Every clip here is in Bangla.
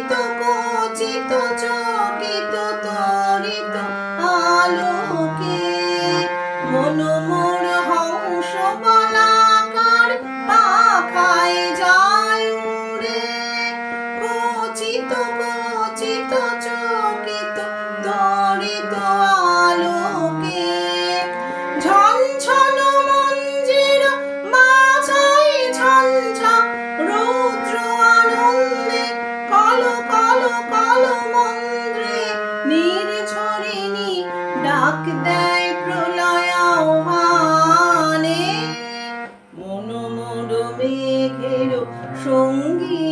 কচিত কচিত চকিত সঙ্গী।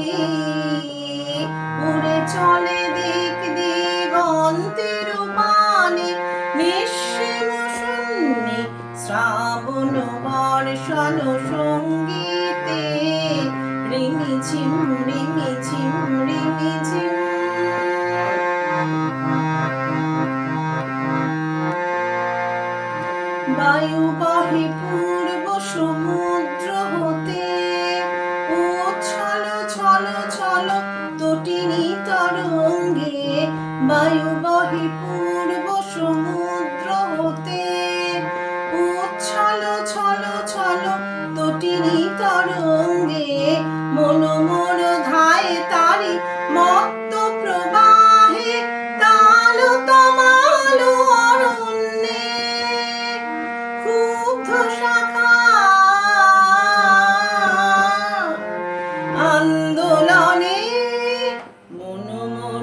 চলে দিক দিগন্তের পানে নিঃসীম শূন্যে শ্রাবণ বর্ষণ সঙ্গীতে। রিমি ঝিম ঝিম বায়ু বহে পূর্ব বহে পূর্ব সমুদ্র হতে ও ছল ছল ছল তটিনী তরঙ্গে